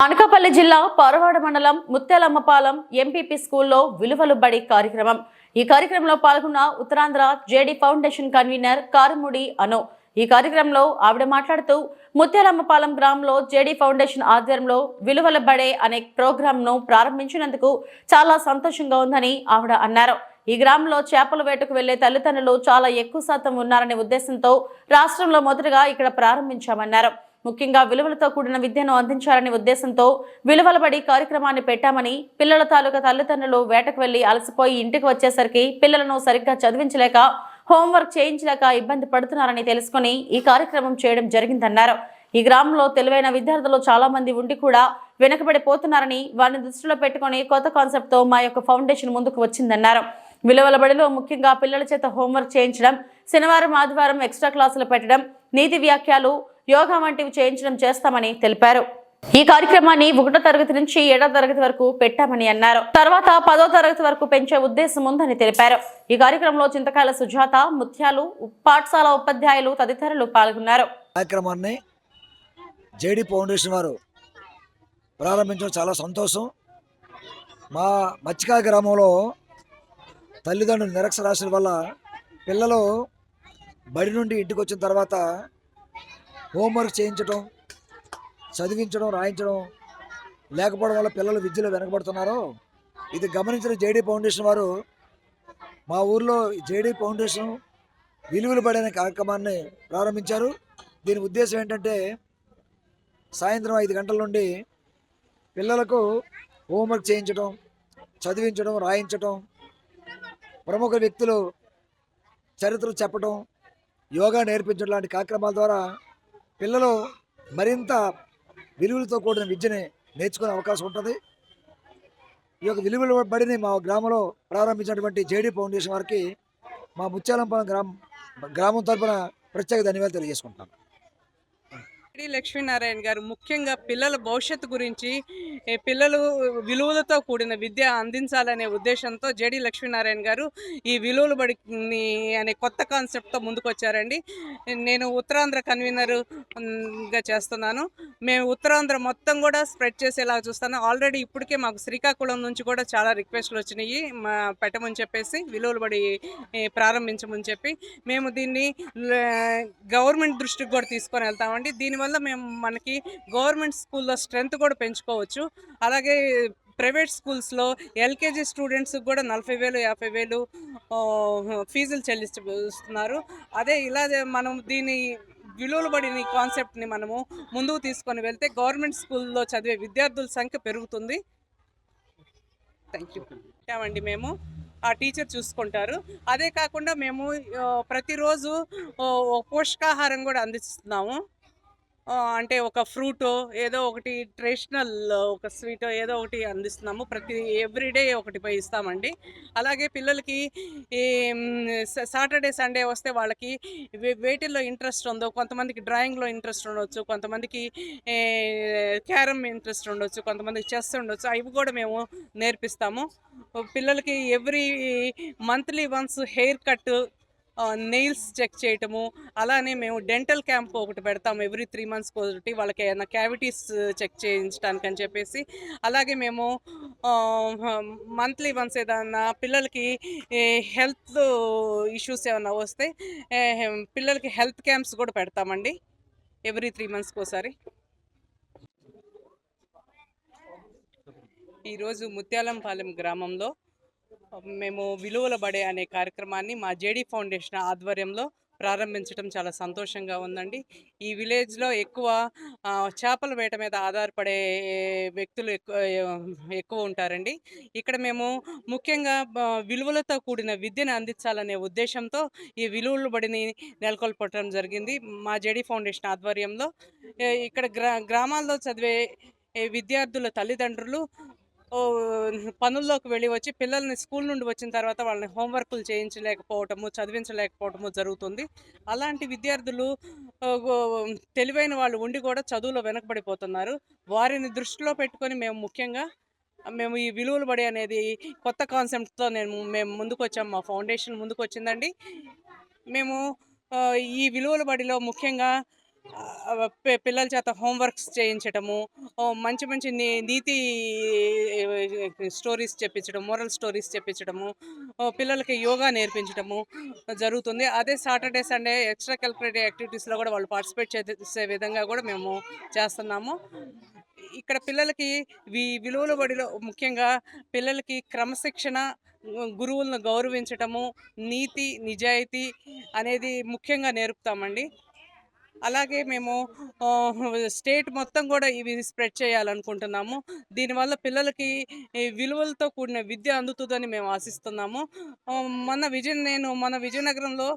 అనకాపల్లి జిల్లా పారవాడ మండలం ముత్యాలమ్మపాలెం ఎంపీపీ స్కూల్లో విలువలు బడి కార్యక్రమం. ఈ కార్యక్రమంలో పాల్గొన్న Uttarandhra JD foundation convener Karumudi అనో. ఈ కార్యక్రమంలో ఆవిడ మాట్లాడుతూ ముత్యాలమ్మపాలెం గ్రామంలో జేడీ ఫౌండేషన్ ఆధ్వర్యంలో విలువల బడే అనే ప్రోగ్రాంను ప్రారంభించినందుకు చాలా సంతోషంగా ఉందని ఆవిడ అన్నారు. ఈ గ్రామంలో చేపల వేటకు వెళ్ళే తల్లిదండ్రులు చాలా ఎక్కువ శాతం ఉన్నారనే ఉద్దేశంతో రాష్ట్రంలో మొదటగా ఇక్కడ ప్రారంభించామన్నారు. ముఖ్యంగా విలువలతో కూడిన విద్యను అందించాలనే ఉద్దేశంతో విలువలబడి కార్యక్రమాన్ని పెట్టామని పిల్లల తాలూకా తల్లిదండ్రులు వేటకు వెళ్ళి అలసిపోయి ఇంటికి వచ్చేసరికి పిల్లలను సరిగ్గా చదివించలేక హోంవర్క్ చేయించలేక ఇబ్బంది పడుతున్నారని తెలుసుకుని ఈ కార్యక్రమం చేయడం జరిగిందన్నారు. ఈ గ్రామంలో తెలివైన విద్యార్థులు చాలా మంది ఉండి కూడా వెనుకబడిపోతున్నారని వారిని దృష్టిలో పెట్టుకుని కొత్త కాన్సెప్ట్తో మా యొక్క ఫౌండేషన్ ముందుకు వచ్చిందన్నారు. విలువల బడిలో ముఖ్యంగా పిల్లల చేత హోంవర్క్ చేయించడం శనివారం ఆదివారం ఎక్స్ట్రా క్లాసులు పెట్టడం నీతి వ్యాఖ్యలు యోగా వంటివి చేయించడం చేస్తామని తెలిపారు. ఈ కార్యక్రమాన్ని ఒకటో తరగతి నుంచి ఏడో తరగతి వరకు పెట్టామని అన్నారు. తర్వాత పదో తరగతి వరకు పెంచే ఉద్దేశం ఉందని తెలిపారు. ఈ కార్యక్రమంలో చింతకాయల సుజాత ముత్యాలు పాఠశాల ఉపాధ్యాయులు తదితరులు పాల్గొన్నారు. కార్యక్రమాన్ని జేడి ఫౌండేషన్ వారు ప్రారంభించడం చాలా సంతోషం. మా మచ్చికా గ్రామంలో తల్లిదండ్రులు నిరక్షరాస్యుల వల్ల పిల్లలు బడి నుండి ఇంటికి వచ్చిన తర్వాత హోంవర్క్ చేయించడం చదివించడం రాయించడం లేకపోవడం వల్ల పిల్లలు విద్యలో వెనకబడుతున్నారు. ఇది గమనించిన జేడీ ఫౌండేషన్ వారు మా ఊర్లో జేడీ ఫౌండేషన్ విలువలు పడిన కార్యక్రమాన్ని ప్రారంభించారు. దీని ఉద్దేశం ఏంటంటే సాయంత్రం ఐదు గంటల నుండి పిల్లలకు హోంవర్క్ చేయించడం చదివించడం రాయించడం ప్రముఖ వ్యక్తులు చరిత్ర చెప్పడం యోగా నేర్పించడం లాంటి కార్యక్రమాల ద్వారా పిల్లలు మరింత విలువలతో కూడిన విద్యని నేర్చుకునే అవకాశం ఉంటుంది. ఈ యొక్క విలువల బడిని మా గ్రామంలో ప్రారంభించినటువంటి జేడీ ఫౌండేషన్ వారికి మా ముత్యాలంపాలెం గ్రామం గ్రామం తరపున ప్రత్యేక ధన్యవాదాలు తెలియజేసుకుంటాను డి లక్ష్మీనారాయణ గారు ముఖ్యంగా పిల్లల భవిష్యత్తు గురించి పిల్లలు విలువలతో కూడిన విద్య అందించాలనే ఉద్దేశంతో జేడి లక్ష్మీనారాయణ గారు ఈ విలువలు బడిని అనే కొత్త కాన్సెప్ట్తో ముందుకొచ్చారండి. నేను ఉత్తరాంధ్ర కన్వీనర్గా చేస్తున్నాను. మేము ఉత్తరాంధ్ర మొత్తం కూడా స్ప్రెడ్ చేసేలా చూస్తాను. ఆల్రెడీ ఇప్పటికే మాకు శ్రీకాకుళం నుంచి కూడా చాలా రిక్వెస్ట్లు వచ్చినాయి. మా పెట్టమని చెప్పేసి విలువలు బడి ప్రారంభించమని చెప్పి. మేము దీన్ని గవర్నమెంట్ దృష్టికి కూడా తీసుకొని వెళ్తామండి. దీనివల్ల మేము మనకి గవర్నమెంట్ స్కూల్లో స్ట్రెంత్ కూడా పెంచుకోవచ్చు. అలాగే ప్రైవేట్ స్కూల్స్లో ఎల్కేజీ స్టూడెంట్స్కి కూడా నలభై వేలు యాభై వేలు ఫీజులు చెల్లిస్తున్నారు. అదే ఇలా మనం దీని విలువలు పడిన కాన్సెప్ట్ని మనము ముందుకు తీసుకొని వెళ్తే గవర్నమెంట్ స్కూల్లో చదివే విద్యార్థుల సంఖ్య పెరుగుతుంది. Thank you. ఏమండి మేము. ఆ టీచర్ చూసుకుంటారు. అదే కాకుండా మేము ప్రతిరోజు పోషకాహారం కూడా అందిస్తున్నాము. అంటే ఒక ఫ్రూటో ఏదో ఒకటి ట్రెడిషనల్ ఒక స్వీట్ ఏదో ఒకటి అందిస్తున్నాము. ప్రతి ఎవ్రీడే ఒకటి పోయి ఇస్తామండి. అలాగే పిల్లలకి ఈ సాటర్డే సండే వస్తే వాళ్ళకి వేటిల్లో ఇంట్రెస్ట్ ఉందో కొంతమందికి డ్రాయింగ్లో ఇంట్రెస్ట్ ఉండొచ్చు కొంతమందికి క్యారమ్ ఇంట్రెస్ట్ ఉండొచ్చు కొంతమందికి చెస్ ఉండొచ్చు అవి కూడా మేము నేర్పిస్తాము. పిల్లలకి every monthly once hair cut nails check చేయటము అలానే మేము డెంటల్ క్యాంప్ ఒకటి పెడతాము ఎవ్రీ త్రీ మంత్స్కి ఒకటి వాళ్ళకి ఏమైనా క్యావిటీస్ చెక్ చేయించడానికి అని చెప్పేసి. అలాగే మేము మంత్లీ వన్స్ ఏదన్నా పిల్లలకి హెల్త్ ఇష్యూస్ ఏమైనా వస్తే పిల్లలకి హెల్త్ క్యాంప్స్ కూడా పెడతామండి ఎవ్రీ త్రీ మంత్స్కి ఒకసారి ఈరోజు ముత్యాలంపాలెం గ్రామంలో మేము విలువల బడే అనే కార్యక్రమాన్ని మా జేడీ ఫౌండేషన్ ఆధ్వర్యంలో ప్రారంభించడం చాలా సంతోషంగా ఉందండి. ఈ విలేజ్లో ఎక్కువ చేపల వేట మీద ఆధారపడే వ్యక్తులు ఎక్కువ ఎక్కువ ఉంటారండి. ఇక్కడ మేము ముఖ్యంగా విలువలతో కూడిన విద్యను అందించాలనే ఉద్దేశంతో ఈ విలువలు బడిని నెలకొల్పటం జరిగింది. మా జేడీ ఫౌండేషన్ ఆధ్వర్యంలో ఇక్కడ గ్రా గ్రామాల్లో చదివే విద్యార్థుల తల్లిదండ్రులు పనుల్లోకి వెళ్ళి వచ్చి పిల్లల్ని స్కూల్ నుండి వచ్చిన తర్వాత వాళ్ళని హోంవర్క్లు చేయించలేకపోవటము చదివించలేకపోవటము జరుగుతుంది. అలాంటి విద్యార్థులు తెలివైన వాళ్ళు ఉండి కూడా చదువులో వెనకబడిపోతున్నారు. వారిని దృష్టిలో పెట్టుకొని మేము ముఖ్యంగా మేము ఈ విలువలు బడి అనేది కొత్త కాన్సెప్ట్తో నేను మేము ముందుకు వచ్చాము మా ఫౌండేషన్ ముందుకు వచ్చిందండి మేము ఈ విలువల బడిలో ముఖ్యంగా పిల్లల చేత హోంవర్క్స్ చేయించటము మంచి మంచి నీ- నీతి స్టోరీస్ చెప్పించడం మోరల్ స్టోరీస్ చెప్పించడము పిల్లలకి యోగా నేర్పించడము జరుగుతుంది. అదే సాటర్డే సండే ఎక్స్ట్రా కల్కులేటివ్ యాక్టివిటీస్లో కూడా వాళ్ళు పార్టిసిపేట్ చేసే విధంగా కూడా మేము చేస్తున్నాము. ఇక్కడ పిల్లలకి వి విలువల బడిలో ముఖ్యంగా పిల్లలకి క్రమశిక్షణ గురువులను గౌరవించటము నీతి నిజాయితీ అనేది ముఖ్యంగా నేర్పుతామండి. అలాగే మేము స్టేట్ మొత్తం కూడా ఇవి స్ప్రెడ్ చేయాలనుకుంటున్నాము. దీనివల్ల పిల్లలకి విలువలతో కూడిన విద్య అందుతుందని మేము ఆశిస్తున్నాము. మన మొన్న విజయ నేను మన విజయనగరంలో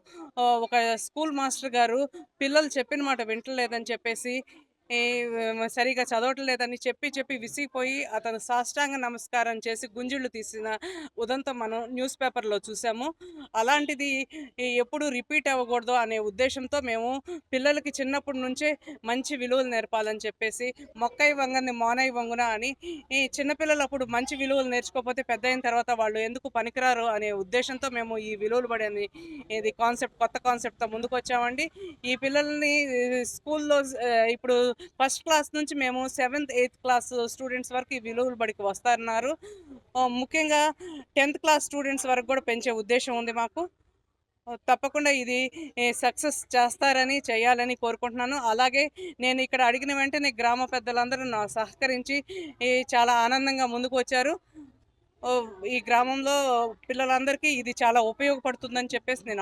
ఒక స్కూల్ మాస్టర్ గారు పిల్లలు చెప్పిన మాట వింటలేదని చెప్పేసి సరిగా చదవట్లేదని చెప్పి చెప్పి విసిగిపోయి అతను సాష్టాంగ నమస్కారం చేసి గుంజుళ్ళు తీసిన ఉదంతం మనం న్యూస్ పేపర్లో చూసాము. అలాంటిది ఎప్పుడు రిపీట్ అవ్వకూడదు అనే ఉద్దేశంతో మేము పిల్లలకి చిన్నప్పటి నుంచే మంచి విలువలు నేర్పాలని చెప్పేసి మొక్కై వంగని మోనై వంగున అని ఈ చిన్నపిల్లలు అప్పుడు మంచి విలువలు నేర్చుకోకపోతే పెద్ద అయిన తర్వాత వాళ్ళు ఎందుకు పనికిరారు అనే ఉద్దేశంతో మేము ఈ విలువలు పడేది ఇది కాన్సెప్ట్ కొత్త కాన్సెప్ట్తో ముందుకు వచ్చామండి ఈ పిల్లల్ని స్కూల్లో ఇప్పుడు ఫస్ట్ క్లాస్ నుంచి మేము సెవెంత్ ఎయిత్ క్లాస్ స్టూడెంట్స్ వరకు ఈ విలువలు బడికి వస్తున్నారు ముఖ్యంగా టెన్త్ క్లాస్ స్టూడెంట్స్ వరకు కూడా పెంచే ఉద్దేశం ఉంది మాకు. తప్పకుండా ఇది సక్సెస్ చేస్తారని చేయాలని కోరుకుంటున్నాను. అలాగే నేను ఇక్కడ అడిగిన వెంటనే గ్రామ పెద్దలందరూ నా సహకరించి చాలా ఆనందంగా ముందుకు వచ్చారు. ఈ గ్రామంలో పిల్లలందరికీ ఇది చాలా ఉపయోగపడుతుందని చెప్పేసి నేను